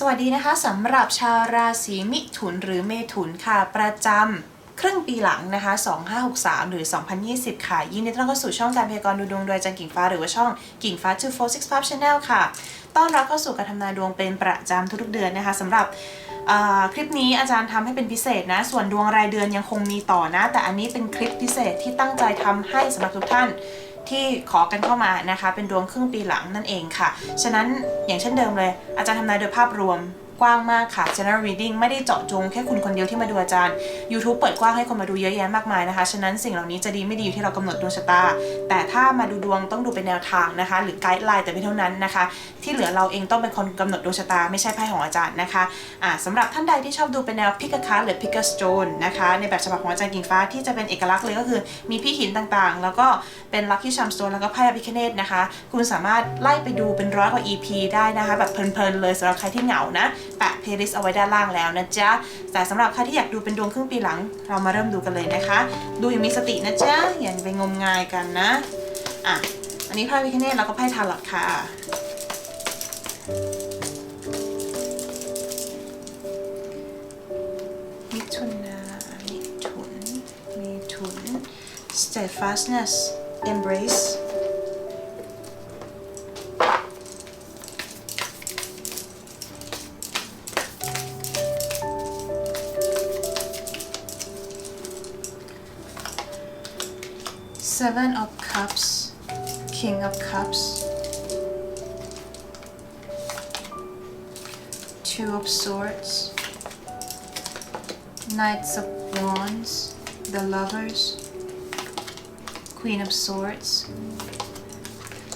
สวัสดีนะคะสำหรับชาวราศีมิถุนหรือเมถุนค่ะประจำครึ่งปีหลังนะคะ 2563 หรือ 2020 ค่ะยินดีต้อนรับเข้าสู่ช่องการพยากรณ์ดูดวงโดยอาจารย์กิ่งฟ้าหรือว่าช่องกิ่งฟ้า 2465 Channel ค่ะ ต้อนรับเข้าสู่การทำนายดวงเป็นประจำทุกๆเดือนนะคะสำหรับคลิปนี้อาจารย์ทำให้เป็นพิเศษนะ ส่วนดวงรายเดือนยังคงมีต่อนะ แต่อันนี้เป็นคลิปพิเศษที่ตั้งใจทำให้สำหรับทุกท่าน ที่ขอกันเข้ามานะคะ เป็นดวงครึ่งปีหลังนั่นเองค่ะ ฉะนั้นอย่างเช่นเดิมเลย อาจารย์ทำนายโดยภาพรวม กว้างมากค่ะ general reading ไม่ได้เจาะจงแค่คุณคนเดียวที่มาดูอาจารย์ YouTube เปิดกว้างให้คนมาดูเยอะแยะมากมายนะคะ ฉะนั้นสิ่งเหล่านี้จะดีไม่ดีอยู่ที่เรากำหนดดวงชะตา แต่ถ้ามาดูดวงต้องดูเป็นแนวทางนะคะ หรือไกด์ไลน์แต่ไม่เท่านั้นนะคะ ที่เหลือเราเองต้องเป็นคนกำหนดดวงชะตาไม่ใช่ไพ่ของอาจารย์นะคะอ่าสำหรับท่านใดที่ชอบดูเป็นแนวพิกาคาหรือพิกาสโตนนะคะ ในแบบฉบับของอาจารย์กิ่งฟ้าที่จะเป็นเอกลักษณ์เลยก็คือ มีพี่หินต่างๆ แล้วก็เป็นลัคกี้ชัมสโตนแล้วก็ไพ่อภิคเนตนะคะ คุณสามารถไล่ไปดูเป็นร้อยกว่า EP ได้นะคะ แบบเพลินๆเลยสำหรับใครที่เหงานะ แปะเพลย์ลิสต์เอาไว้ด้านล่างแล้วนะจ๊ะ แต่สำหรับใครที่อยากดูเป็นดวงครึ่งปีหลัง เรามาเริ่มดูกันเลยนะคะ ดูอย่างมีสตินะจ๊ะ อย่าไปงมงายกันนะ อะ อันนี้ไพ่พิคเนตแล้วก็ไพ่ทาร์ลอตค่ะมิถุนามิถุนมิถุน steadfastness embrace cups two of swords Knights of Wands, the Lovers, Queen of Swords,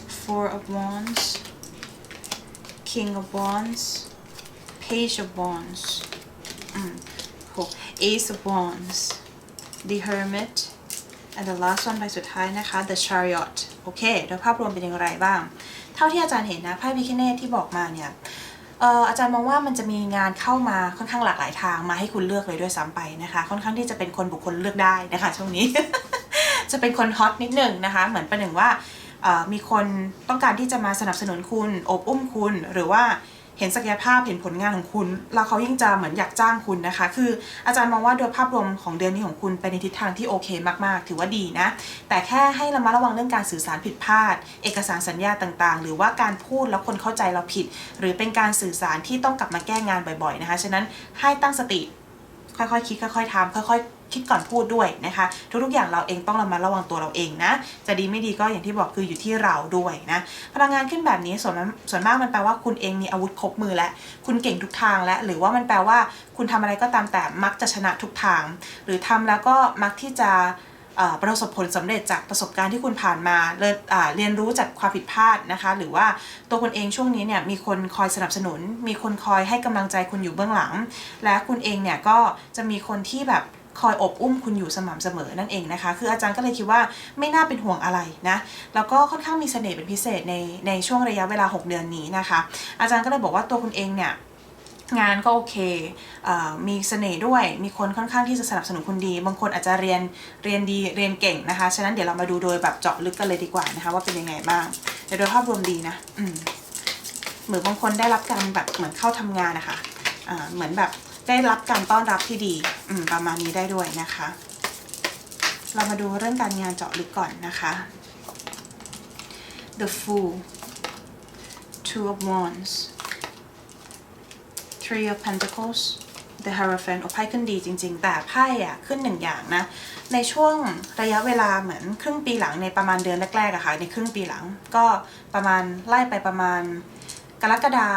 Four of Wands, King of Wands, Page of Wands, mm. cool. Ace of Wands, the Hermit, and the last one ใบสุดท้ายนะคะ the Chariot โอเค โดยภาพรวมเป็นอย่างไรบ้าง เท่าที่อาจารย์เห็นนะไพ่พิคเนตที่บอกมาเนี่ยอออาจารย์มองว่ามันจะมีงานเข้ามาค่อนข้างหลากหลายทางมาให้คุณเลือกเลยด้วยซ้ำไปนะคะ ค่อนข้างที่จะเป็นคนบุคคลเลือกได้นะคะ ช่วงนี้ จะเป็นคนฮอตนิดหนึ่งนะคะ เหมือนประหนึ่งว่ามีคนต้องการที่จะมาสนับสนุนคุณโอบอุ้มคุณหรือว่า เห็นศักยภาพเห็นผลงานของคุณ แล้วเขายิ่งจะเหมือนอยากจ้างคุณนะคะ คืออาจารย์มองว่าโดยภาพรวมของเดือนนี้ของคุณไปในทิศทางที่โอเคมากๆ ถือว่าดีนะ แต่แค่ให้ระมัดระวังเรื่องการสื่อสารผิดพลาด เอกสารสัญญาต่างๆ หรือว่าการพูดแล้วคนเข้าใจเราผิด หรือเป็นการสื่อสารที่ต้องกลับมาแก้งานบ่อยๆนะคะ ฉะนั้นให้ตั้งสติค่อยๆคิดค่อยๆทำค่อยๆ คิดก่อนพูดด้วยนะคะ ทุกๆอย่างเราเองต้องระมัดระวังตัวเราเองนะจะดีไม่ดีก็อย่างที่บอกคืออยู่ที่เราด้วยนะพลังงานขึ้นแบบนี้ส่วนส่วนมากมันแปลว่าคุณเองมีอาวุธครบมือแล้วคุณเก่งทุกทางแล้วหรือว่ามันแปลว่า คุณทำอะไรก็ตามแต่มักจะชนะทุกทาง หรือทำแล้วก็มักที่จะประสบผลสำเร็จจากประสบการณ์ที่คุณผ่านมาเรียนอ่าเรียนรู้จากความผิดพลาดนะคะ หรือว่าตัวคุณเองช่วงนี้เนี่ยมีคนคอยสนับสนุน มีคนคอยให้กำลังใจคุณอยู่เบื้องหลัง และคุณเองเนี่ยก็จะมีคนที่แบบ คอยอบอุ้มคุณอยู่สม่ำเสมอนั่นเองนะคะ คืออาจารย์ก็เลยคิดว่าไม่น่าเป็นห่วงอะไรนะ แล้วก็ค่อนข้างมีเสน่ห์เป็นพิเศษในในช่วงระยะเวลา 6 เดือนนี้นะคะ อาจารย์ก็เลยบอกว่าตัวคุณเองเนี่ยงานก็โอเคเออมีเสน่ห์ด้วย มีคนค่อนข้างที่จะสนับสนุนคุณดี บางคนอาจจะเรียน เรียนดี เรียนเก่งนะคะ ฉะนั้นเดี๋ยวเรามาดูโดยแบบเจาะลึกกันเลยดีกว่านะคะ ว่าเป็นยังไงบ้างเดี๋ยวโดยภาพรวมดีนะ อืมเหมือนบางคนได้รับการแบบเหมือนเข้าทำงานนะคะ อ่า เหมือนแบบ ได้รับการต้อนรับที่ดีประมาณนี้ได้ด้วยนะคะ เรามาดูเรื่องการงานเจาะลึกก่อนนะคะ The Fool Two of Wands Three of Pentacles The Hierophant โอ้ไพ่ขึ้นดีจริง ๆ แต่ไพ่อะขึ้นหนึ่งอย่างนะ ในช่วงระยะเวลาเหมือนครึ่งปีหลังในประมาณเดือนแรกๆอะค่ะในครึ่งปีหลัง ก็ประมาณไล่ไปประมาณกรกฎา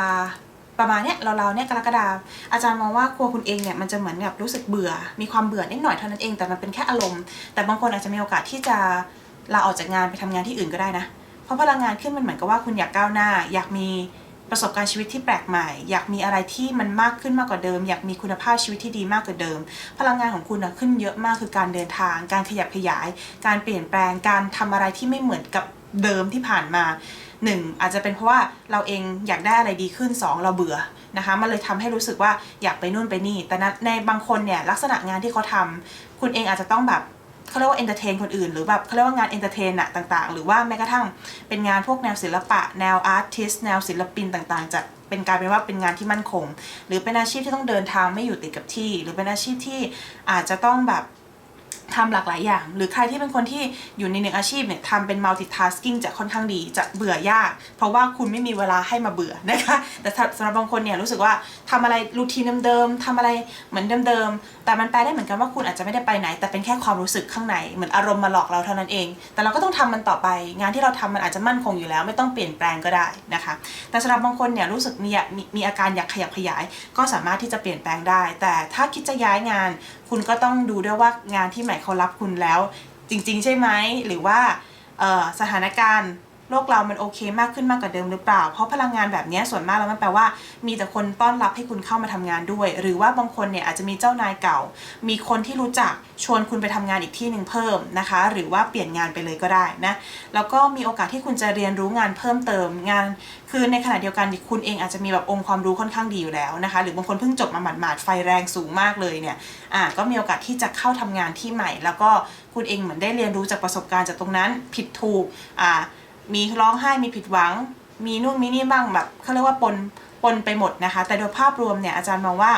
ประมาณเนี้ยเราๆเนี่ยกรกฎาอาจารย์มองว่าครัวคุณเองเนี่ยมันจะเหมือนกับรู้สึกเบื่อ มีความเบื่อนิดหน่อยเท่านั้นเองแต่มันเป็นแค่อารมณ์ แต่บางคนอาจจะมีโอกาสที่จะลาออกจากงานไปทำงานที่อื่นก็ได้นะเพราะพลังงานขึ้นมันเหมือนกับว่าคุณอยากก้าวหน้า อยากมีประสบการณ์ชีวิตที่แปลกใหม่ อยากมีอะไรที่มันมากขึ้นมากกว่าเดิม อยากมีคุณภาพชีวิตที่ดีมากกว่าเดิม พลังงานของคุณนะขึ้นเยอะมากคือการเดินทาง การขยับขยาย การเปลี่ยนแปลงการทำอะไรที่ไม่เหมือนกับเดิมที่ผ่านมา หนึ่งอาจจะเป็นเพราะว่าเราเองอยากได้อะไรดีขึ้นสองเราเบื่อนะคะมันเลยทำให้รู้สึกว่าอยากไปนู่นไปนี่ แต่ในบางคนเนี่ยลักษณะงานที่เขาทำคุณเองอาจจะต้องแบบเขาเรียกว่าเอนเตอร์เทนคนอื่นหรือแบบเขาเรียกว่างานเอนเตอร์เทนอะต่างๆ หรือว่าแม้กระทั่งเป็นงานพวกแนวศิลปะ แนวอาร์ติสแนวศิลปินต่างๆจะเป็นการเป็นว่าเป็นงานที่มั่นคง หรือเป็นอาชีพที่ต้องเดินทางไม่อยู่ติดกับที่ หรือเป็นอาชีพที่อาจจะต้องแบบ ทำหลากหลายอย่าง หรือใครที่เป็นคนที่อยู่ในหนึ่งอาชีพเนี่ยทำเป็น multitasking จะค่อนข้างดีจะเบื่อยาก เพราะว่าคุณไม่มีเวลาให้มาเบื่อนะคะ แต่สำหรับบางคนเนี่ยรู้สึกว่าทำอะไรรูทีนเดิมๆทำอะไรเหมือนเดิมๆแต่มันแปลได้เหมือนกันว่าคุณอาจจะไม่ได้ไปไหน แต่เป็นแค่ความรู้สึกข้างในเหมือนอารมณ์มาหลอกเราเท่านั้นเอง แต่เราก็ต้องทำมันต่อไป งานที่เราทำมันอาจจะมั่นคงอยู่แล้ว ไม่ต้องเปลี่ยนแปลงก็ได้นะคะ แต่สำหรับบางคนเนี่ยรู้สึกมีมีมีอาการอยากขยับขยาย ก็สามารถที่จะเปลี่ยนแปลงได้ แต่ถ้าคิดจะย้ายงาน คุณก็ต้องดูด้วยว่างานที่ใหม่เขารับคุณแล้ว จริง ๆ ใช่ไหมหรือว่าสถานการณ์ โลกเรามันโอเคมากขึ้นมากกว่าเดิมหรือเปล่า เพราะพลังงานแบบนี้ส่วนมากแล้วมันแปลว่า มีแต่คนต้อนรับให้คุณเข้ามาทำงานด้วย หรือว่าบางคนเนี่ยอาจจะมีเจ้านายเก่า มีคนที่รู้จักชวนคุณไปทำงานอีกที่หนึ่งเพิ่มนะคะ หรือว่าเปลี่ยนงานไปเลยก็ได้นะ แล้วก็มีโอกาสที่คุณจะเรียนรู้งานเพิ่มเติมงาน คือในขณะเดียวกันคุณเองอาจจะมีแบบองค์ความรู้ค่อนข้างดีอยู่แล้วนะคะ หรือบางคนเพิ่งจบมาหมาดๆไฟแรงสูงมากเลยเนี่ยอ่าก็มีโอกาสที่จะเข้าทำงานที่ใหม่ แล้วก็คุณเองเหมือนได้เรียนรู้จากประสบการณ์จากตรงนั้นผิดถูกอ่า มีร้องไห้มีผิดหวัง มีนู่นมีนี่บ้างแบบเขาเรียกว่าปนปนไปหมดนะคะ แต่โดยภาพรวมเนี่ยอาจารย์มองว่า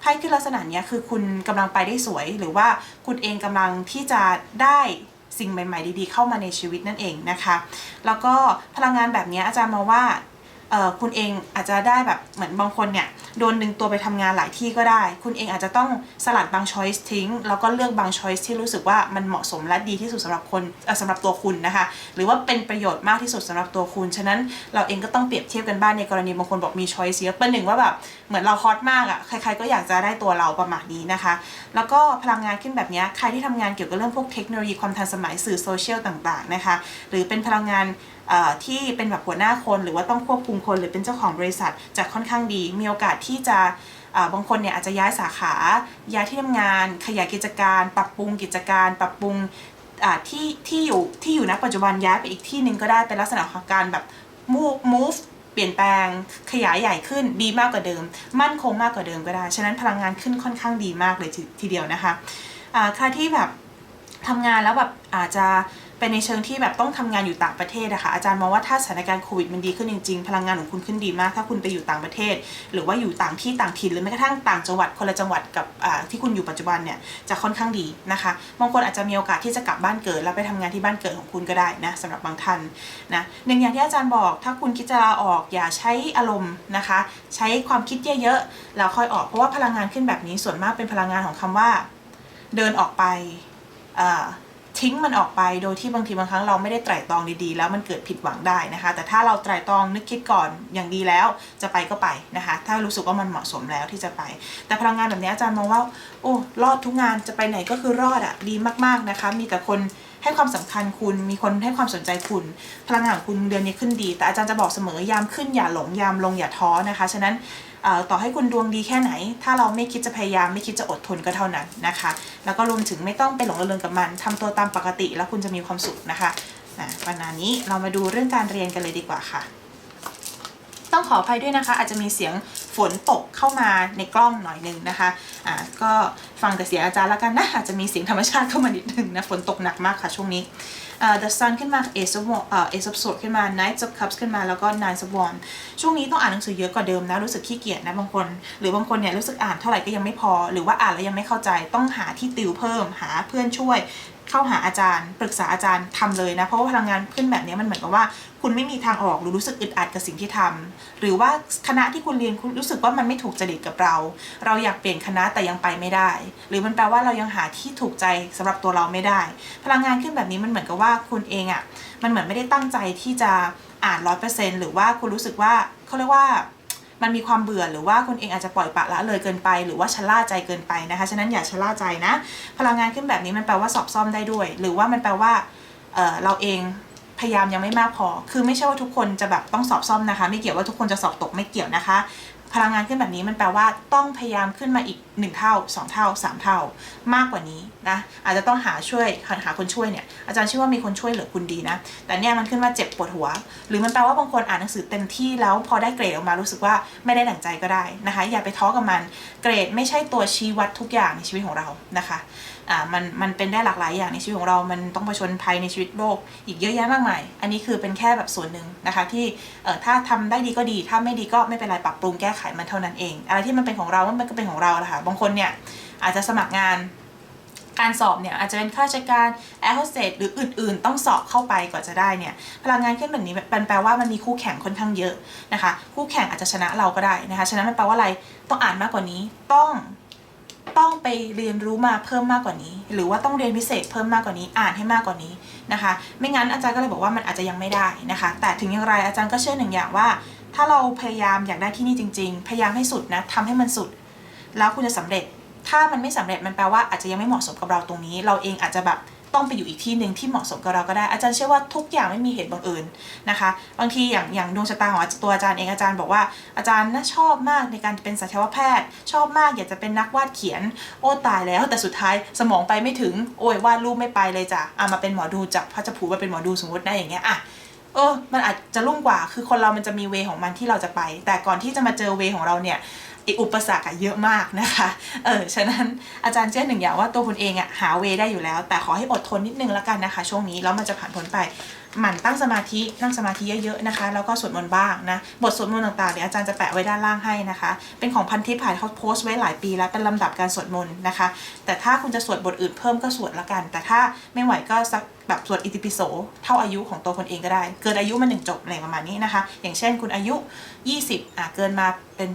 ไพ่ขึ้นลักษณะเนี้ยคือคุณกำลังไปได้สวย หรือว่าคุณเองกำลังที่จะได้สิ่งใหม่ ๆ ดี ๆ เข้ามาในชีวิตนั่นเองนะคะ แล้วก็พลังงานแบบนี้อาจารย์มองว่า คุณเองอาจจะได้แบบเหมือนบางคนเนี่ยโดนดึงตัวไปทำงานหลายที่ก็ได้ คุณเองอาจจะต้องสลัดบางช้อยส์ทิ้ง แล้วก็เลือกบางช้อยส์ที่รู้สึกว่ามันเหมาะสมและดีที่สุดสำหรับคนเอ่อสำหรับตัวคุณนะคะ หรือว่าเป็นประโยชน์มากที่สุดสำหรับตัวคุณ ฉะนั้นเราเองก็ต้องเปรียบเทียบกันบ้างในกรณีบางคนบอกมีช้อยส์เยอะเป็นหนึ่งว่าแบบเหมือนเราฮอตมากอะ่ะใครๆก็อยากจะได้ตัวเราประมาณนี้นะคะ แล้วก็พลังงานขึ้นแบบนี้ใครที่ทำงานเกี่ยวกับเรื่องพวกเทคโนโลยีความทันสมัยสื่อโซเชียลต่างๆนะคะ หรือเป็นพลังงาน ที่เป็นแบบหัวหน้าคนหรือว่าต้องควบคุมคนหรือเป็นเจ้าของบริษัทจะค่อนข้างดี มีโอกาสที่จะบางคนเนี่ยอาจจะย้ายสาขาย้ายที่ทำงาน ขยายกิจการ ปรับปรุงกิจการ ปรับปรุงที่ที่อยู่ที่อยู่ณปัจจุบันย้ายไปอีกที่หนึ่งก็ได้เป็นลักษณะของการแบบ move move เปลี่ยนแปลงขยายใหญ่ขึ้นดีมากกว่าเดิม มั่นคงมากกว่าเดิมก็ได้ ฉะนั้นพลังงานขึ้นค่อนข้างดีมากเลยทีทเดียวนะคะใครที่แบบทำงานแล้วแบบอาจจะ เป็นในเชิงที่แบบต้องทำงานอยู่ต่างประเทศนะคะอาจารย์มองว่าถ้าสถานการณ์โควิดมันดีขึ้นจริงๆ พลังงานของคุณขึ้นดีมาก ถ้าคุณไปอยู่ต่างประเทศ หรือว่าอยู่ต่างที่ต่างถิ่นหรือแม้กระทั่งต่างจังหวัดคนละจังหวัดกับที่คุณอยู่ปัจจุบันเนี่ยจะค่อนข้างดีนะคะบางคนอาจจะมีโอกาสที่จะกลับบ้านเกิด แล้วไปทำงานที่บ้านเกิดของคุณก็ได้นะสำหรับบางท่านนะหนึ่งอย่างที่อาจารย์บอก ถ้าคุณคิดจะลาออกอย่าใช้อารมณ์นะคะ ใช้ความคิดเยอะๆแล้วค่อยออกเพราะว่าพลังงานขึ้นแบบนี้ส่วนมากเป็นพลังงานของคำว่า เดินออกไปอ่อ ทิ้งมันออกไปโดยที่บางทีบางครั้งเราไม่ได้ไตร่ตรองดีๆ แล้วมันเกิดผิดหวังได้นะคะ แต่ถ้าเราไตร่ตรองนึกคิดก่อนอย่างดีแล้วจะไปก็ไปนะคะ ถ้ารู้สึกว่ามันเหมาะสมแล้วที่จะไป แต่พลังงานแบบนี้อาจารย์มองว่าโอ้รอดทุกงานจะไปไหนก็คือรอดอะ่ะดีมากๆนะคะ มีแต่คนให้ความสำคัญคุณมีคนให้ความสนใจคุณ พลังงานของคุณเดือนนี้ขึ้นดี แต่อาจารย์จะบอกเสมอยามขึ้นอย่าหลงยามลงอย่าท้อนะคะฉะนั้น ต่อให้คุณดวงดีแค่ไหน ถ้าเราไม่คิดจะพยายามไม่คิดจะอดทนก็เท่านั้นนะคะ แล้วก็รวมถึงไม่ต้องไปหลงระเริงกับมันทำตัวตามปกติแล้วคุณจะมีความสุขนะคะปัญหานี้เรามาดูเรื่องการเรียนกันเลยดีกว่าค่ะ ต้องขออภัยด้วยนะคะ อาจจะมีเสียง ฝนตกเข้ามาในกล้องหน่อยหนึงนะคะอ่าก็ฟังแต่เสียงอาจารย์แล้วกันนะอาจจะมีเสียงธรรมชาติเข้ามานิดนึงนะฝนตกหนักมากค่ะช่วงนี้อ่า The Sun ขึ้นมา Ace of Wa- เอ่อ Ace of Swords ขึ้นมา Knight of Cups ขึ้นมาแล้วก็ Nine of Wands ช่วงนี้ต้องอ่านหนังสือเยอะกว่าเดิมนะ รู้สึกขี้เกียจนะบางคน หรือบางคนเนี่ยรู้สึกอ่านเท่าไหร่ก็ยังไม่พอ หรือว่าอ่านแล้วยังไม่เข้าใจต้องหาที่ติวเพิ่มหาเพื่อนช่วย เข้าหาอาจารย์ ปรึกษาอาจารย์ทำเลยนะ เพราะว่าพลังงานขึ้นแบบนี้มันเหมือนกับว่า คุณไม่มีทางออกหรือรู้สึกอึดอัดกับสิ่งที่ทำหรือว่าคณะที่คุณเรียนคุณรู้สึกว่ามันไม่ถูกจริตกับเรา เราอยากเปลี่ยนคณะแต่ยังไปไม่ได้ หรือมันแปลว่าเรายังหาที่ถูกใจสำหรับตัวเราไม่ได้ พลังงานขึ้นแบบนี้มันเหมือนกับว่าคุณเองอะ่ะมันเหมือนไม่ได้ตั้งใจที่จะอ่านร้อยเปอร์เซ็นต์หรือว่าคุณรู้สึกว่าเขาเรียกว่า มันมีความเบื่อหรือว่าคุณเองอาจจะปล่อยปะละเลยเกินไป หรือว่าชะล่าใจเกินไปนะคะ ฉะนั้นอย่าชะล่าใจนะ พลังงานขึ้นแบบนี้มันแปลว่าสอบซ่อมได้ด้วย หรือว่ามันแปลว่าเเราเองพยายามยังไม่มากพอ คือไม่ใช่ว่าทุกคนจะแบบต้องสอบซ่อมนะคะ ไม่เกี่ยวว่าทุกคนจะสอบตกไม่เกี่ยวนะคะ พลังงานขึ้นแบบนี้มันแปลว่าต้องพยายามขึ้นมาอีก 1 เท่า 2 เท่า 3 เท่า มากกว่านี้นะอาจจะต้องหาช่วยหาหาคนช่วยเนี่ยอาจารย์เชื่อว่ามีคนช่วยเหลือคุณดีนะ แต่เนี่ยมันขึ้นมาเจ็บปวดหัว หรือมันแปลว่าบางคนอ่านหนังสือเต็มที่แล้วพอได้เกรดออกมารู้สึกว่าไม่ได้ดั่งใจก็ได้นะคะ อย่าไปท้อกับมันเกรดไม่ใช่ตัวชี้วัดทุกอย่างในชีวิตของเรานะคะ อ่ามันมันเป็นได้หลากหลายอย่างในชีวิตของเรา มันต้องเผชนภัยในชีวิตโลก อีกเยอะแยะมากมาย อันนี้คือเป็นแค่แบบส่วนหนึ่งนะคะที่เอ่อถ้าทำได้ดีก็ดี ถ้าไม่ดีก็ไม่เป็นไรปรับปรุงแก้ไขมันเท่านั้นเอง อะไรที่มันเป็นของเรา มันก็เป็นของเราแหละค่ะ บางคนเนี่ยอาจจะสมัครงานการสอบเนี่ยอาจจะเป็นข้าราชการแอร์โฮสเตสหรืออื่น ๆ ต้องสอบเข้าไปกว่าจะได้เนี่ยพลังงานขึ้นแบบนี้มันแปลว่ามันมีคู่แข่งค่อนข้างเยอะนะคะ คู่แข่งอาจจะชนะเราก็ได้นะคะฉะนั้นมันแปลว่าอะไรต้องอ่านมากกว่านี้ต้อง ต้องไปเรียนรู้มาเพิ่มมากกว่านี้ หรือว่าต้องเรียนพิเศษเพิ่มมากกว่านี้อ่านให้มากกว่านี้นะคะ ไม่งั้นอาจารย์ก็เลยบอกว่ามันอาจจะยังไม่ได้นะคะ แต่ถึงอย่างไรอาจารย์ก็เชื่อหนึ่งอย่างว่า ถ้าเราพยายามอยากได้ที่นี่จริง ๆ พยายามให้สุดนะทำให้มันสุด แล้วคุณจะสำเร็จ ถ้ามันไม่สำเร็จมันแปลว่าอาจจะยังไม่เหมาะสมกับเราตรงนี้ เราเองอาจจะแบบ ต้องไปอยู่อีกที่หนึ่งที่เหมาะสมกับเราก็ได้อาจารย์เชื่อว่าทุกอย่างไม่มีเหตุบังเอิญนะคะ บางทีอย่างอย่างดวงชะตาของตัวอาจารย์เองอาจารย์บอกว่าอาจารย์น่าชอบมากในการเป็นสัตวแพทย์ ชอบมากอยากจะเป็นนักวาดเขียน โอ้ตายแล้ว แต่สุดท้ายสมองไปไม่ถึงโอ้ยวาดรูปไม่ไปเลยจ้ะอะมาเป็นหมอดูจับพระจะผูมาเป็นหมอดูสมมติได้อย่างเงี้ยอะเออ มันอาจจะรุ่งกว่า คือคนเรามันจะมีเวของมันที่เราจะไป แต่ก่อนที่จะมาเจอเวของเราเนี่ย ไออุปสรรคเยอะมากนะคะ เออ ฉะนั้นอาจารย์เชื่อหนึ่งอย่างว่าตัวคุณเองอะหาเวได้อยู่แล้ว แต่ขอให้อดทนนิดนึงแล้วกันนะคะ ช่วงนี้แล้วมันจะผ่านพ้นไปหมั่นตั้งสมาธินั่งสมาธิเยอะๆนะคะ แล้วก็สวดมนต์บ้างนะ บทสวดมนต์ต่างๆเดี๋ยวอาจารย์จะแปะไว้ด้านล่างให้นะคะ เป็นของพันทิพย์ผ่านเขาโพสต์ไว้หลายปีแล้วเป็นลำดับการสวดมนต์นะคะ แต่ถ้าคุณจะสวดบทอื่นเพิ่มก็สวดละกัน แต่ถ้าไม่ไหวก็สักแบบสวดอิติปิโสเท่าอายุของตัวคนเองก็ได้ เกินอายุมาหนึ่งจบอะไรประมาณนี้นะคะ อย่างเช่นคุณอายุ 20อะเกินมาเป็น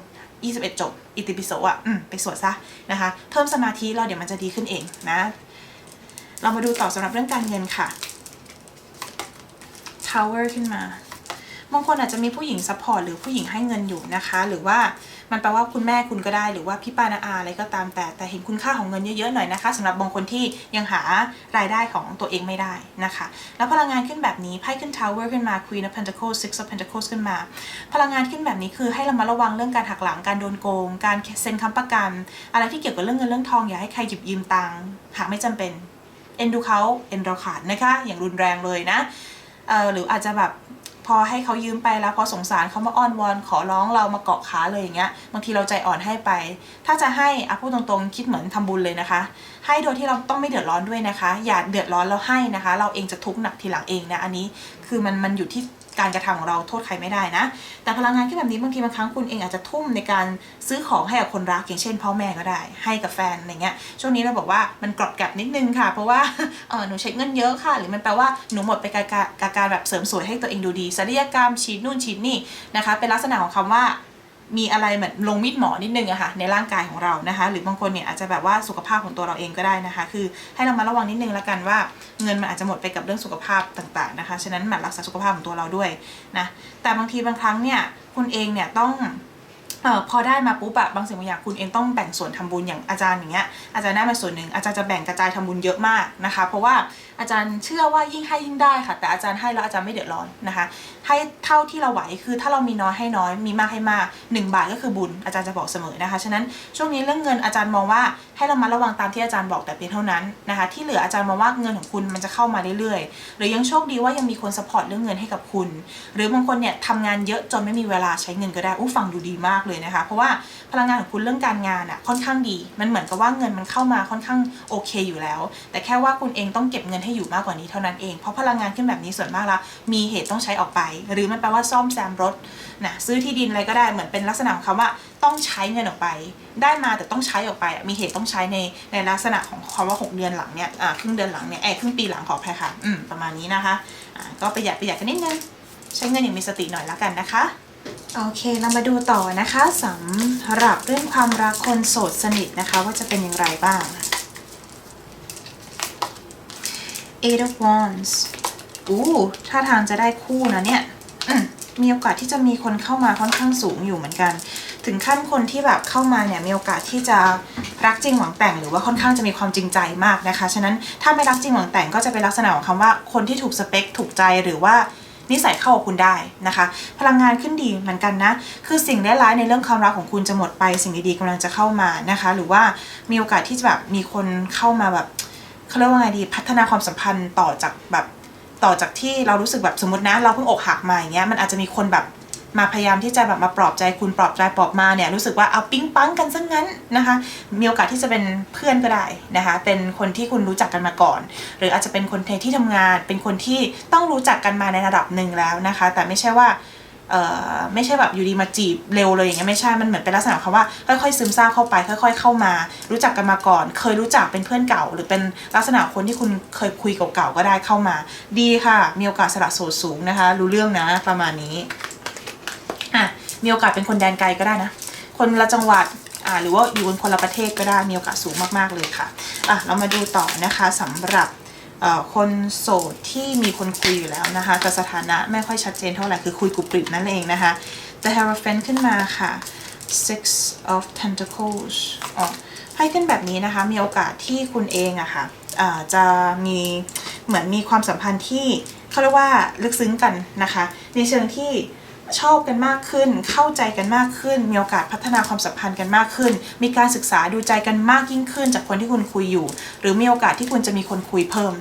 21 จบ อิติปิโสอะอืมไปสวดซะนะคะ เพิ่มสมาธิเราเดี๋ยวมันจะดีขึ้นเองนะ เรามาดูต่อสำหรับเรื่องการเงินค่ะ Tower ขึ้นมาบางคนอาจจะมีผู้หญิงซัพพอร์ตหรือผู้หญิงให้เงินอยู่นะคะ หรือว่า มันแปลว่าคุณแม่คุณก็ได้หรือว่าพี่ป้านาอาอะไรก็ตามแต่แต่เห็นคุณค่าของเงินเยอะๆหน่อยนะคะสำหรับบางคนที่ยังหารายได้ของตัวเองไม่ได้นะคะ แล้วพลังงานขึ้นแบบนี้ไพ่ขึ้น Tower ขึ้นมา Queen of Pentacles Six of Pentacles ขึ้นมา พลังงานขึ้นแบบนี้คือให้เรามาระวังเรื่องการหักหลังการโดนโกง การเซ็นค้ำประกัน อะไรที่เกี่ยวกับเรื่องเงินเรื่องทองอย่าให้ใครหยิบยืมตังค์หากไม่จำเป็นเอ็นดูเขาเอ็นเราขาดนะคะ อย่างรุนแรงเลยนะเออหรืออาจจะแบบ พอให้เขายืมไปแล้วพอสงสารเขามาอ้อนวอนขอร้องเรามาเกาะขาเลยอย่างเงี้ยบางทีเราใจอ่อนให้ไป ถ้าจะให้อะพูดตรงๆคิดเหมือนทำบุญเลยนะคะ ให้โดยที่เราต้องไม่เดือดร้อนด้วยนะคะ อย่าเดือดร้อนแล้วให้นะคะ เราเองจะทุกข์หนักทีหลังเองนะอันนี้คือมันมันอยู่ที่ การกระทำของเราโทษใครไม่ได้นะ แต่พลังงานที่แบบนี้บางทีบางครั้งคุณเองอาจจะทุ่มในการซื้อของให้กับคนรักอย่างเช่นพ่อแม่ก็ได้ ให้กับแฟนอะไรเงี้ยช่วงนี้เราบอกว่ามันกรอบแกรบนิดนึงค่ะ เพราะว่าเออหนูใช้เงินเยอะค่ะ หรือมันแปลว่าหนูหมดไปกับการการแบบเสริมสวยให้ตัวเองดูดีศัลยกรรมฉีดนู่นฉีดนี่นะคะเป็นลักษณะของคำว่า มีอะไรเหมือนลงมีดหมอนิดนึงอะค่ะในร่างกายของเรานะคะ หรือบางคนเนี่ยอาจจะแบบว่าสุขภาพของตัวเราเองก็ได้นะคะ คือให้เรามาระวังนิดนึงละกันว่าเงินมันอาจจะหมดไปกับเรื่องสุขภาพต่างๆนะคะ ฉะนั้นหมั่นรักษาสุขภาพของตัวเราด้วยนะแต่บางทีบางครั้งเนี่ยคุณเองเนี่ยต้อง ออพอได้มาปุ๊บอะบางสิ่งบางอย่างคุณเองต้องแบ่งส่วนทำบุญอย่างอาจารย์อย่างเงี้ยอาจารย์ได้มาส่วนหนึ่งอาจารย์จะแบ่งกระจายทำบุญเยอะมากนะคะ เพราะว่าอาจารย์เชื่อว่ายิ่งให้ยิ่งได้ค่ะ แต่อาจารย์ให้แล้วอาจารย์ไม่เดือดร้อนนะคะ ให้เท่าที่เราไหวคือถ้าเรามีน้อยให้น้อยมีมากให้มากหนึ่งบาทก็คือบุญอาจารย์จะบอกเสมอนะคะฉะนั้นช่วงนี้เรื่องเงินอาจารย์มองว่าให้เรามาระวังตามที่อาจารย์บอกแต่เพียงเท่านั้นนะคะ ที่เหลืออาจารย์มองว่าเงินของคุณมันจะเข้ามาเรื่อยๆหรือยังโชคดีว่ายังมีคนสปอร์ตเรื่องเงินให้กับคุณ หรือบางคนเนี่ยทำงานเยอะจนไม่มีเวลาใช้เงินก็ได้อู้ฟังดูดีมากเลยนะคะ เพราะว่าพลังงานของคุณเรื่องการงานอะค่อนข้างดี มันเหมือนกับว่าเงินมันเข้ามาค่อนข้างโอเคอยู่แล้ว แต่แค่ว่าคุณเองต้องเก็บเงินให้อยู่มากกว่านี้เท่านั้นเองเพราะพลังงานขึ้นแบบนี้ส่วนมากแล้วมีเหตุต้องใช้ออกไป หรือมันแปลว่าซ่อมแซมรถนะซื้อที่ดินอะไรก็ได้เหมือนเป็นลักษณะของคำว่าต้องใช้เงินออกไป ได้มาแต่ต้องใช้ออกไปอะมีเหตุต้องใช้ในในลักษณะของคำว่า 6 เดือนหลังเนี่ยอ่าครึ่งเดือนหลังเนี่ยเอ้ครึ่งปีหลังขออภัยค่ะอืมประมาณนี้นะคะอ่าก็ประหยัดประหยัดกันนิดนึงใช้เงินอย่างมีสติหน่อยและกันนะคะ โอเคเรามาดูต่อนะคะสำหรับเรื่องความรักคนโสดสนิทนะคะ ว่าจะเป็นอย่างไรบ้าง Eight of Wands อู้ท่าทางจะได้คู่นะเนี่ยมมีโอกาสที่จะมีคนเข้ามาค่อนข้างสูงอยู่เหมือนกัน ถึงขั้นคนที่แบบเข้ามาเนี่ยมีโอกาสที่จะรักจริงหวังแต่งหรือว่าค่อนข้างจะมีความจริงใจมากนะคะ ฉะนั้นถ้าไม่รักจริงหวังแต่งก็จะเป็นลักษณะของคำว่า คนที่ถูกสเปคถูกใจหรือว่า นิสัยเข้ากับคุณได้นะคะ พลังงานขึ้นดีเหมือนกันนะ คือสิ่งร้ายๆในเรื่องความรักของคุณจะหมดไป สิ่งดีๆกำลังจะเข้ามานะคะ หรือว่ามีโอกาสที่จะแบบมีคนเข้ามาแบบเขาเรียกว่าไงดีพัฒนาความสัมพันธ์ต่อจากแบบต่อจากที่เรารู้สึกแบบสมมตินะ เราเพิ่งอกหักมาอย่างเงี้ยมันอาจจะมีคนแบบ มาพยายามที่จะแบบมาปลอบใจคุณปลอบใจปลอบมาเนี่ยรู้สึกว่าเอาปิ๊งปังกันซะงั้นนะคะ มีโอกาสที่จะเป็นเพื่อนก็ได้นะคะ เป็นคนที่คุณรู้จักกันมาก่อน หรืออาจจะเป็นคนในที่ทำงาน เป็นคนที่ต้องรู้จักกันมาในระดับหนึ่งแล้วนะคะ แต่ไม่ใช่ว่าไม่ใช่แบบอยู่ดีมาจีบเร็วเลยอย่างเงี้ยไม่ใช่ มันเหมือนเป็นลักษณะคำว่าค่อยๆซึมซาบเข้าไป ค่อย ๆ เข้ามา รู้จักกันมาก่อน เคยรู้จักเป็นเพื่อนเก่า หรือเป็นลักษณะคนที่คุณเคยคุยเก่าๆก็ได้เข้ามา ดีค่ะ มีโอกาสสละโสดสูงนะคะ รู้เรื่องนะประมาณนี้ มีโอกาสเป็นคนแดนไกลก็ได้นะ คนละจังหวัดหรือว่าอยู่บนคนละประเทศก็ได้มีโอกาสสูงมากๆเลยค่ะอะเรามาดูต่อนะคะสำหรับคนโสดที่มีคนคุยอยู่แล้วนะคะแต่สถานะไม่ค่อยชัดเจนเท่าไหร่คือคุยกรุบกริบนั่นเองนะคะ The Hierophant ขึ้นมาค่ะ Six of Pentacles อ๋อไพ่ขึ้นแบบนี้นะคะมีโอกาสที่คุณเองอะค่ะอ่าจะมีเหมือนมีความสัมพันธ์ที่เขาเรียกว่าลึกซึ้งกันนะคะ ในเชิงที่ ชอบกันมากขึ้น เข้าใจกันมากขึ้น มีโอกาสพัฒนาความสัมพันธ์กันมากขึ้น มีการศึกษาดูใจกันมากยิ่งขึ้นจากคนที่คุณคุยอยู่ หรือมีโอกาสที่คุณจะมีคนคุยเพิ่ม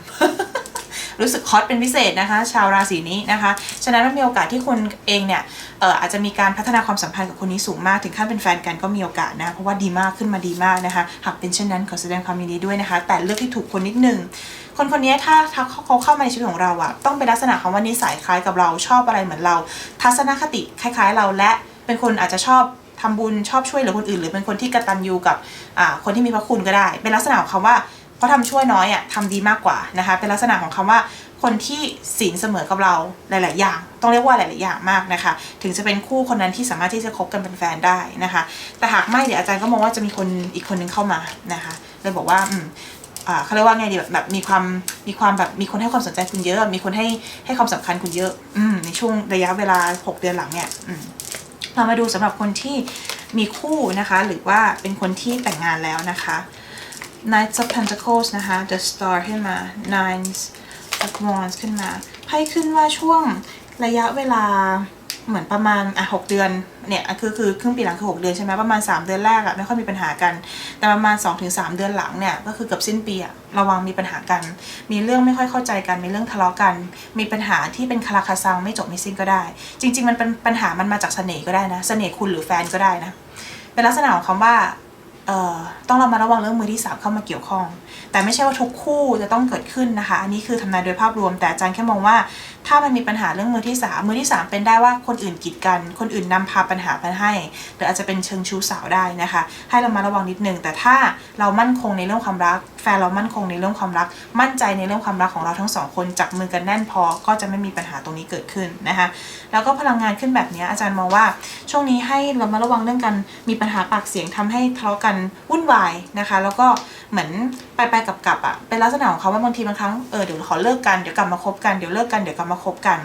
รู้สึกฮอตเป็นพิเศษนะคะ ชาวราศีนี้นะคะ ฉะนั้นมันมีโอกาสที่คุณเองเนี่ยเอ่ออาจจะมีการพัฒนาความสัมพันธ์กับคนนี้สูงมากถึงขั้นเป็นแฟนกันก็มีโอกาสนะเพราะว่าดีมากขึ้นมาดีมากนะคะหากเป็นเช่นนั้นขอแสดงความยินดีด้วยนะคะ แต่เลือกที่ถูกคนนิดนึงคนคนนี้ถ้าถ้าเขาเข้ามาในชีวิตของเราอะต้องเป็นลักษณะของว่านิสัยคล้ายกับเราชอบอะไรเหมือนเรา ทัศนคติคล้าย ๆ เราและเป็นคนอาจจะชอบทำบุญชอบช่วยเหลือคนอื่น หรือเป็นคนที่กระตัญญูกับอ่าคนที่มีพระคุณก็ได้ เป็นลักษณะของคำว่า เพราะทำช่วยน้อยอะทำดีมากกว่านะคะ เป็นลักษณะของคำว่าคนที่ศีลเสมอกับเราหลาย ๆ อย่าง ต้องเรียกว่าหลาย ๆ อย่างมากนะคะ ถึงจะเป็นคู่คนนั้นที่สามารถที่จะคบกันเป็นแฟนได้นะคะ แต่หากไม่เดี๋ยวอาจารย์ก็มองว่าจะมีคนอีกคนนึงเข้ามานะคะเลยบอกว่าอืมอ่าเขาเรียกว่าไงดีแบบแบบมีความมีความแบบมีคนให้ความสนใจคุณเยอะ มีคนให้ให้ความสำคัญคุณเยอะอืมในช่วงระยะเวลา 6 เดือนหลังเนี่ยอืมเรามาดูสำหรับคนที่มีคู่นะคะ หรือว่าเป็นคนที่แต่งงานแล้วนะคะ Knights of Pentacles นะคะ The Star ขึ้นมา Nines of Wands ขึ้นมาไพ่ขึ้นว่าช่วงระยะเวลาเหมือนประมาณอะหกเดือนเนี่ยคือคือครึ่งปีหลังคือหกเดือนใช่ไหมประมาณ 3 เดือนแรกอะไม่ค่อยมีปัญหากัน แต่ประมาณ 2-3 เดือนหลังเนี่ยก็คือเกือบสิ้นปีอะระวังมีปัญหากัน มีเรื่องไม่ค่อยเข้าใจกัน มีเรื่องทะเลาะกัน มีปัญหาที่เป็นคาราคาซังไม่จบไม่สิ้นก็ได้ จริง ๆ มันเป็นปัญหามันมาจากเสน่ห์ก็ได้นะเสน่ห์คุณหรือแฟนก็ได้นะเป็นลักษณะของคำว่า ต้องเรามาระวังเรื่องมือที่สามเข้ามาเกี่ยวข้อง แต่ไม่ใช่ว่าทุกคู่จะต้องเกิดขึ้นนะคะ อันนี้คือทำนายโดยภาพรวม แต่อาจารย์แค่มองว่า ถ้ามันมีปัญหาเรื่องมือที่สามมือที่สามเป็นได้ว่าคนอื่นกีดกัน คนอื่นนำพาปัญหาไปให้ หรืออาจจะเป็นเชิงชู้สาวได้นะคะ ให้เรามาระวังนิดนึง แต่ถ้าเรามั่นคงในเรื่องความรัก ฟนเรามั่นคงในเรื่องความรัก มั่นใจในเรื่องความรักของเราทั้งสองคนจับมือกันแน่นพอ ก็จะไม่มีปัญหาตรงนี้เกิดขึ้นนะคะแล้วก็พลังงานขึ้นแบบนี้อาจารย์มองว่าช่วงนี้ให้เรามาระวังเรื่องการมีปัญหาปากเสียงทำให้ทะเลาะกันวุ่นวายนะคะ แล้วก็เหมือนไปไปกับกับๆอะเป็นลักษณะของเขาว่าบางทีบางครั้งเออเดี๋ยวขอเลิกกันเดี๋ยวกลับมาคบกันเดี๋ยวเลิกกันเดี๋ยวกลับมาคบกัน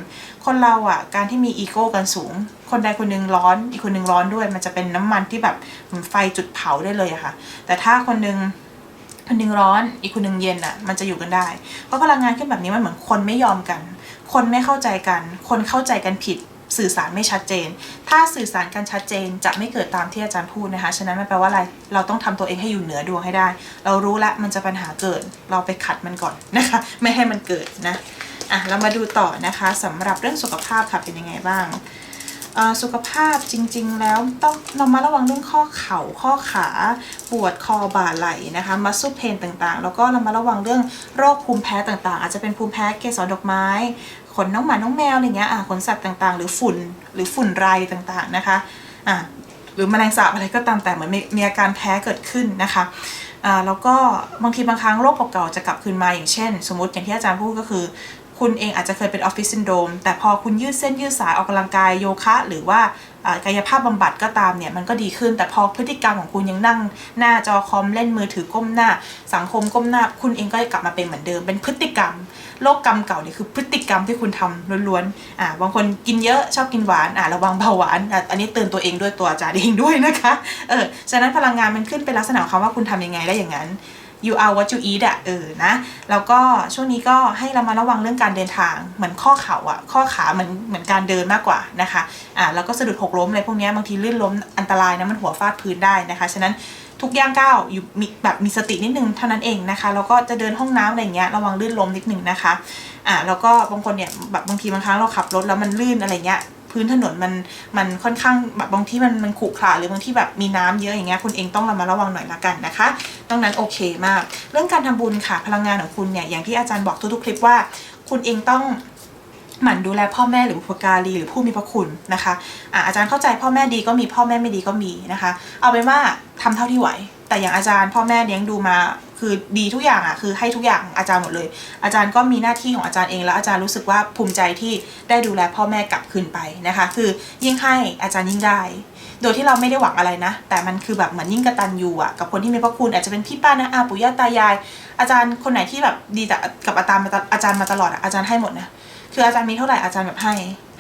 คนเราอะการที่มีอีโก้กันสูง คนใดคนหนึ่งร้อน อีกคนหนึ่งร้อนด้วย มันจะเป็นน้ำมันที่แบบเหมือนไฟจุดเผาได้เลยอะค่ะ แต่ถ้าคนหนึ่ง คนหนึ่งร้อนอีกคนหนึ่งเย็นอะมันจะอยู่กันได้ เพราะพลังงานขึ้นแบบนี้มันเหมือนคนไม่ยอมกัน คนไม่เข้าใจกัน คนเข้าใจกันผิดสื่อสารไม่ชัดเจน ถ้าสื่อสารกันชัดเจนจะไม่เกิดตามที่อาจารย์พูดนะคะ ฉะนั้นมันแปลว่าอะไร เราต้องทำตัวเองให้อยู่เหนือดวงให้ได้ เรารู้แล้วมันจะปัญหาเกิด เราไปขัดมันก่อนนะคะ ไม่ให้มันเกิดนะ อะ เรามาดูต่อนะคะสำหรับเรื่องสุขภาพค่ะเป็นยังไงบ้าง สุขภาพจริง ๆ แล้วต้องเรามาระวังเรื่องข้อเข่าข้อขาปวดคอบ่าไหล่นะคะมัสซูเพนต่างๆ แล้วก็เรามาระวังเรื่องโรคภูมิแพ้ต่างๆ อาจจะเป็นภูมิแพ้เกสรดอกไม้ขนน้องหมาน้องแมวอะไรเงี้ยอะขนสัตว์ต่างๆ หรือฝุ่นหรือฝุ่นไรต่างๆนะคะอะหรือแมลงสาบอะไรก็ตามแต่เหมือนมีมีอาการแพ้เกิดขึ้นนะคะอ่าแล้วก็บางทีบางครั้งโรคเก่าๆจะกลับคืนมาอย่างเช่น สมมติอย่างที่อาจารย์พูดก็คือ คุณเองอาจจะเคยเป็นออฟฟิศซินโดรมแต่พอคุณยืดเส้นยืดสายออกกำลังกายโยคะ หรือว่ากายภาพบำบัดก็ตามเนี่ยมันก็ดีขึ้น แต่พอพฤติกรรมของคุณยังนั่ง หน้าจอคอมเล่นมือถือก้มหน้า สังคมก้มหน้า คุณเองก็กลับมาเป็นเหมือนเดิม เป็นพฤติกรรมโรคกรรมเก่าเนี่ยคือพฤติกรรมที่คุณทำล้วนๆอ่าบางคนกินเยอะชอบกินหวานอ่าระวังเบาหวานอะอันนี้เตือนตัวเองด้วยตัวอาจารย์เองด้วยนะคะเออฉะนั้นพลังงานมันขึ้นเป็นลักษณะของคำว่าคุณทำยังไงได้อย่างนั้น you are what you eat อะเออนะแล้วก็ช่วงนี้ก็ให้เรามาระวังเรื่องการเดินทางเหมือนข้อเข่าอะข้อขาเหมือนเหมือนการเดินมากกว่านะคะอ่าแล้วก็สะดุดหกล้มอะไรพวกนี้บางทีลื่นล้มอันตรายนะมันหัวฟาดพื้นได้นะคะ ฉะนั้นทุกย่างก้าวอยู่มีแบบมีสตินิดนึงเท่านั้นเองนะคะแล้วก็จะเดินห้องน้ำอะไรเงี้ยระวังลื่นล้มนิดนึงนะคะอ่าแล้วก็บางคนเนี่ยแบบบางทีบางครั้งเราขับรถแล้วมันลื่นอะไรเงี้ย พื้นถนนมันมันค่อนข้างแบบบางที่มันมันขรุขระหรือบางที่แบบมีน้ำเยอะอย่างเงี้ยคุณเองต้องระมัดระวังหน่อยละกันนะคะตรงนั้นโอเคมาก เรื่องการทำบุญค่ะพลังงานของคุณเนี่ยอย่างที่อาจารย์บอกทุกๆคลิปว่า คุณเองต้องหมั่นดูแลพ่อแม่หรือบุพการีหรือผู้มีพระคุณนะคะอะอาจารย์เข้าใจพ่อแม่ดีก็มีพ่อแม่ไม่ดีก็มีนะคะ เอาเป็นว่าทำเท่าที่ไหว แต่อย่างอาจารย์พ่อแม่เลี้ยงดูมา คือดีทุกอย่างอะคือให้ทุกอย่างอาจารย์หมดเลย อาจารย์ก็มีหน้าที่ของอาจารย์เองแล้วอาจารย์รู้สึกว่าภูมิใจที่ได้ดูแลพ่อแม่กลับคืนไปนะคะ คือยิ่งให้อาจารย์ยิ่งได้ โดยที่เราไม่ได้หวังอะไรนะ แต่มันคือแบบเหมือนยิ่งกระตันอยูอะกับคนที่มีพระคุณอาจจะเป็นพี่ป้านะอาปู่ย่าตายาย อาจารย์คนไหนที่แบบดีแต่กับอาจารย์มาตอาจารย์มาตลอดอะอาจารย์ให้หมดนะคืออาจารย์มีเท่าไหร่อาจารย์แบบให้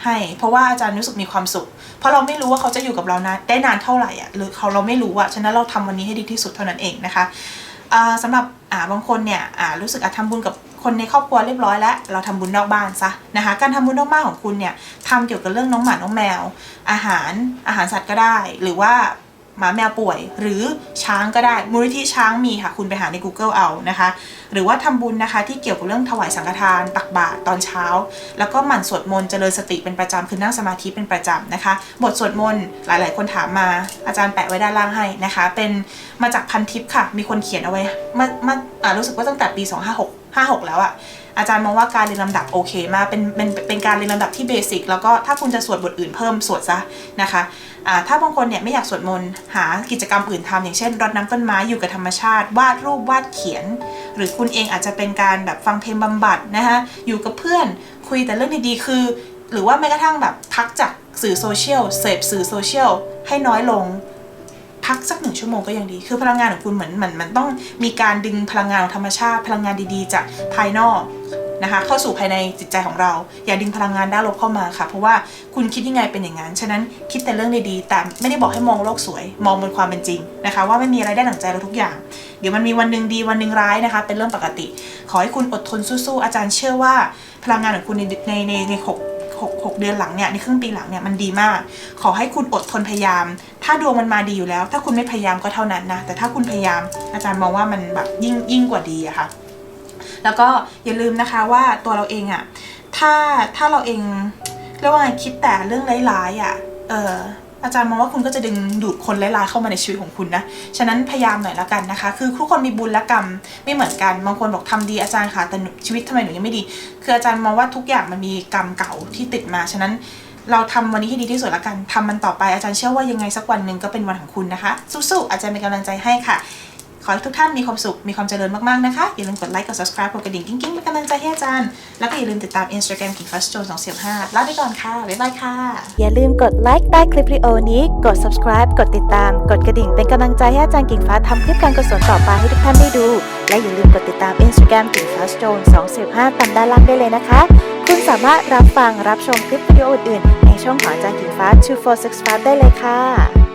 ให้ เพราะว่าอาจารย์รู้สึกมีความสุข เพราะเราไม่รู้ว่าเขาจะอยู่กับเรานานได้นานเท่าไหร่อะหรือเขาเราไม่รู้อะฉะนั้นเราทำวันนี้ให้ดีที่สุดเท่านั้นเองนะคะ สำหรับบางคนเนี่ยรู้สึกอะทำบุญกับคนในครอบครัวเรียบร้อยแล้ว เราทำบุญนอกบ้านซะนะคะ การทำบุญนอกบ้านของคุณเนี่ยทำเกี่ยวกับเรื่องน้องหมา น้องแมว อาหารอาหารสัตว์ก็ได้ หรือว่า หมาแมวป่วย หรือช้างก็ได้มูลนิธิช้างมีค่ะ คุณไปหาใน Google เอานะคะ หรือว่าทำบุญนะคะที่เกี่ยวกับเรื่องถวายสังฆทานตักบาตรตอนเช้า แล้วก็หมั่นสวดมนต์เจริญสติเป็นประจำคือนั่งสมาธิเป็นประจำนะคะ บทสวดมนต์หลาย ๆ คนถามมา อาจารย์แปะไว้ด้านล่างให้นะคะ เป็นมาจากพันทิปค่ะ มีคนเขียนเอาไว้มามาอ่ารู้สึกว่าตั้งแต่ปี 256 56 แล้วอะ อาจารย์มองว่าการเรียนลำดับโอเคมากเป็นเป็นเป็นการเรียนลำดับที่เบสิกแล้วก็ถ้าคุณจะสวดบทอื่นเพิ่มสวดซะนะคะอ่าถ้าบางคนเนี่ยไม่อยากสวดมนต์หากิจกรรมอื่นทำอย่างเช่นรดน้ำต้นไม้อยู่กับธรรมชาติ วาดรูปวาดเขียน หรือคุณเองอาจจะเป็นการแบบฟังเพลงบำบัดนะคะอยู่กับเพื่อนคุยแต่เรื่องดีๆคือ หรือว่าแม้กระทั่งแบบพักจากสื่อโซเชียลเสพสื่อโซเชียลให้น้อยลง พักสักหนึ่งชั่วโมงก็ยังดี คือพลังงานของคุณเหมือนเหมือนมันต้องมีการดึงพลังงานของธรรมชาติ พลังงานดีๆ จากภายนอกนะคะ เข้าสู่ภายในจิตใจของเรา อย่าดึงพลังงานด้านลบเข้ามาค่ะ เพราะว่าคุณคิดยังไงเป็นอย่างนั้น ฉะนั้นคิดแต่เรื่องดีๆ แต่ไม่ได้บอกให้มองโลกสวย มองบนความเป็นจริงนะคะ ว่าไม่มีอะไรได้หนังใจเราทุกอย่าง เดี๋ยวมันมีวันหนึ่งดีวันหนึ่งร้ายนะคะ เป็นเรื่องปกติ ขอให้คุณอดทนสู้ๆ อาจารย์เชื่อว่าพลังงานของคุณในในในในหก หกเดือนหลังเนี่ยในครึ่งปีหลังเนี่ยมันดีมาก ขอให้คุณอดทนพยายาม ถ้าดวงมันมาดีอยู่แล้ว ถ้าคุณไม่พยายามก็เท่านั้นนะ แต่ถ้าคุณพยายามอาจารย์มองว่ามันแบบยิ่งยิ่งกว่าดีอะค่ะ แล้วก็อย่าลืมนะคะว่าตัวเราเองอะถ้าถ้าเราเองเรียกว่าคิดแต่เรื่องร้ายๆอะเออ อาจารย์มองว่าคุณก็จะดึงดูดคนร้ายๆเข้ามาในชีวิตของคุณนะ ฉะนั้นพยายามหน่อยละกันนะคะ คือทุกคนมีบุญและกรรมไม่เหมือนกัน บางคนบอกทำดีอาจารย์ค่ะแต่ชีวิตทำไมหนูยังไม่ดี คืออาจารย์มองว่าทุกอย่างมันมีกรรมเก่าที่ติดมา ฉะนั้นเราทำวันนี้ให้ดีที่สุดละกันทำมันต่อไปอาจารย์เชื่อว่ายังไงสักวันหนึ่งก็เป็นวันของคุณนะคะ สู้ๆอาจารย์เป็นกำลังใจให้ค่ะ ขอให้ทุกท่านมีความสุข มีความเจริญมาก ๆ นะคะ อย่าลืมกดไลค์ กด subscribe กดกระดิ่ง กิ้งๆเป็นกำลังใจให้อาจารย์ แล้วก็อย่าลืมติดตาม Instagram กิ่งฟัสโจน245ลาไปก่อนค่ะ บ๊ายบายค่ะ อย่าลืมกดไลค์ใต้คลิปวิดีโอนี้ กด subscribe กดติดตาม กดกระดิ่งเป็นกำลังใจให้อาจารย์กิ่งฟ้าทำคลิปการกุศลต่อไปให้ทุกท่านได้ดู และอย่าลืมกดติดตาม Instagram กิ่งฟ้าสโจน245ตามด้านล่างได้เลยนะคะ คุณสามารถรับฟังรับชมคลิปวิดีโออื่นๆในช่องของอาจารย์กิ่งฟ้า 2465 ได้เลยค่ะ